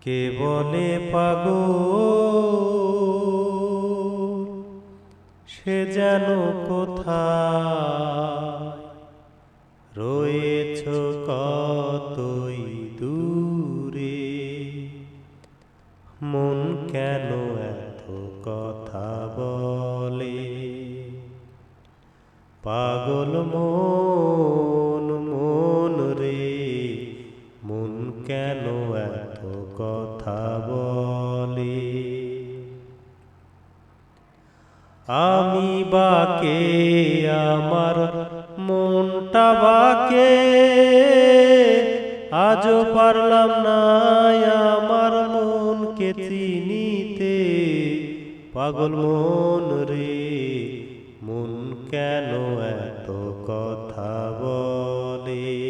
কে বলে পাগ সে যেন কোথায়? রয়েছ কতই দূরে? মন কেন এত কথা বলে? পাগল মন কেন এত কথা বলে? আমি বাকে, আমার মনটা বাকে, আজও পারলাম না আমার মনকে চিনিতে। পাগল মন রে, মন কেন এত কথা বলে?